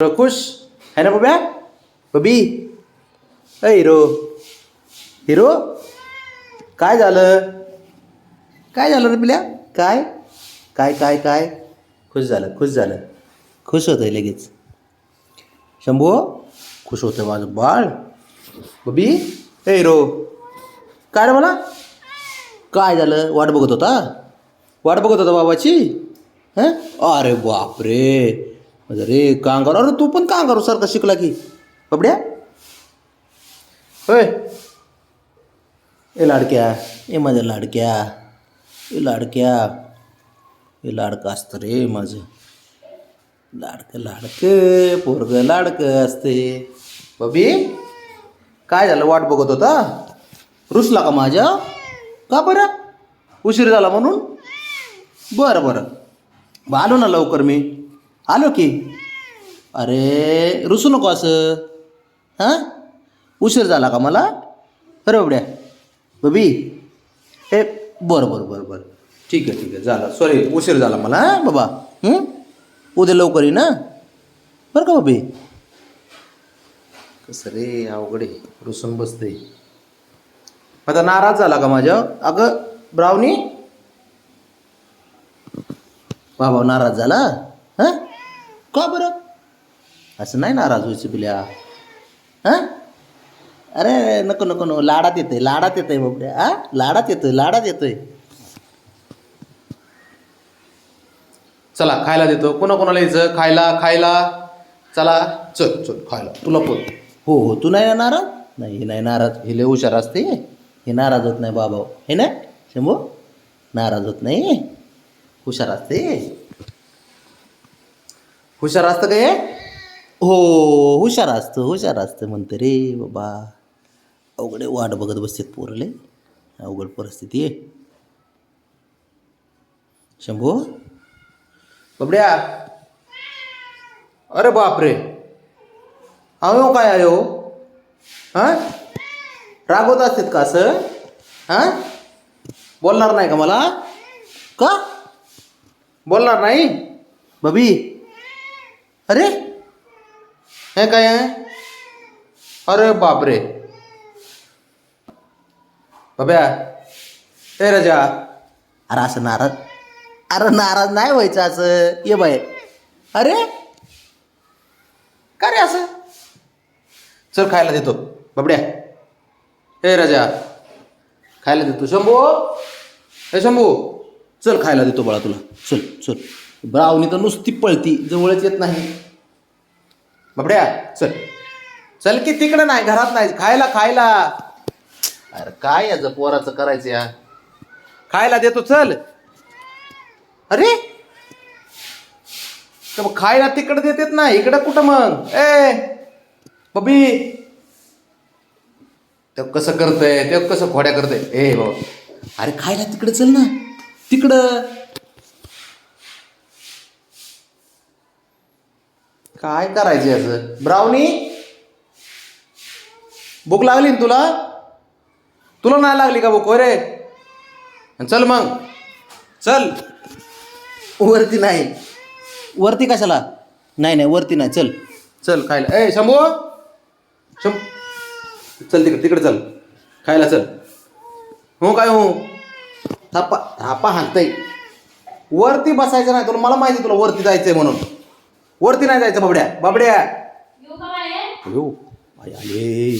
Hero खुश है ना बब्या बबी अ हिरो हिरो काय झालं काय झालं रे पिल्या काय काय काय काय खुश झालं खुश झालं खुश होतं लगेच शंभू खुश होतं माझं बाळ बबी ए हिरो काय रे मला काय झालं वाट बघत होता वाट बघत होता बाबाची हां अरे बापरे म्हणजे रे कांगारू. अरे तू पण कांगारू सारखा शिकला की. बबड्या. होय. ए लाडक्या ए माझ्या लाडक्या ए लाडक्या. ए लाडकं असतं रे माझं. लाडकं लाडकं पोरगं लाडकं असते बबी काय झालं वाट बघत होता? रुसला का माझ्या? का बरं? उशीर झाला म्हणून? बरं बरं. आलो ना लवकर मी. आलो की? अरे रुसू नको असं. हां? उशीर झाला का मला? बरं बाबड्या बबी. हे बरं बरं बरं बरं. ठीक आहे ठीक आहे. झालं. सॉरी उशीर झाला मला हां बाबा. उद्या लवकर ये ना. बरं का बबी? कसं रे अवघड आहे. रुसून बसते. आता नाराज झाला का माझ्या अगं ब्रावणी बाबा नाराज झाला? हां? का बरं? असं नाही नाराज व्हायचं पिल्या. हां? अरे नको नको नको. लाडात येतोय लाडात येतोय बाबड्या हा? लाडात येतोय लाडात येतोय. चला खायला देतो. कोणा कोणाला यायचं? खायला खायला. चला चल चल खायला. तुला पण. हो हो. तू नाही ना नाराज? नाही हे नाही नाराज. हे लय हुशार असते. हे नाराज होत नाही बाबा. हे ना शंभू? नाराज होत नाही. हुशार असते. हुशार असतं का हे? हो हुशार असतं हुशार असतं म्हणतं रे बाबा. अवघडे वाट बघत बसतात पोरले अवघड परिस्थिती आहे. शंभू? बबड्या. अरे बापरे. अहो काय आहे हो हां? रागवत असतात का असं? हां? बोलणार नाही का मला? का? बोलणार नाही? बबी. अरे? हे काय आहे अरे बापरे। बाब्या ए राजा। अरे असं नाराज अरे नाराज नाही व्हायचं असं. ये बाय अरे? का रे असं? चल खायला देतो. बाबड्या. ए राजा खायला देतो. शंभू हे शंभू चल खायला देतो बाळा तुला. चल चल. ब्रावणी तर नुसती पळती जवळच येत नाही. बाबड्या चल. चल की तिकडं नाही घरात नाही खायला खायला. अरे काय याचं पोराचं करायचं या? खायला देतो चल. अरे? तर मग खायला तिकडं देतेत ना इकडं कुठं मग? ए बबी. ते कसं करतंय ते कसं खोड्या करतंय? ए बाबा अरे खायला तिकडे चल ना. तिकडं. काय करायचं याचं ब्राउनी भूक लागली ना तुला? तुला नाही लागली का भूक? रे. चल मग. चल. वरती नाही. वरती कशाला? नाही नाही वरती नाही. चल. चल खायला. ए शंभू! शंभ चल तिकडे तिकडे चल. खायला चल. हो काय हो? थापा थापा हाणतंय. वरती बसायचं नाही तुला. मला माहिती आहे तुला वरती जायचंय म्हणून. वरती नाही जायचं बाबड्या बाबड्या. अयो आले.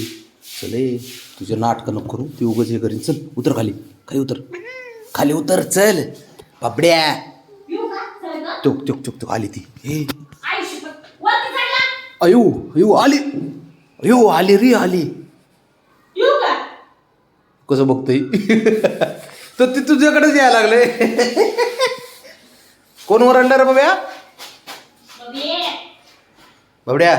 चले. तुझे नाटकं नको करू. ती उगच हे करीन. चल उतर खाली. खाली उतर. खाली उतर चल. बाबड्या. टुक टुक टुक टुक आली ती. हे अयो अयो आली. अयो आली रे आली. कसं बघतोय? तर ती तुझ्याकडेच यायला लागले. कोण ओरडलं रे बाब्या? बाबड्या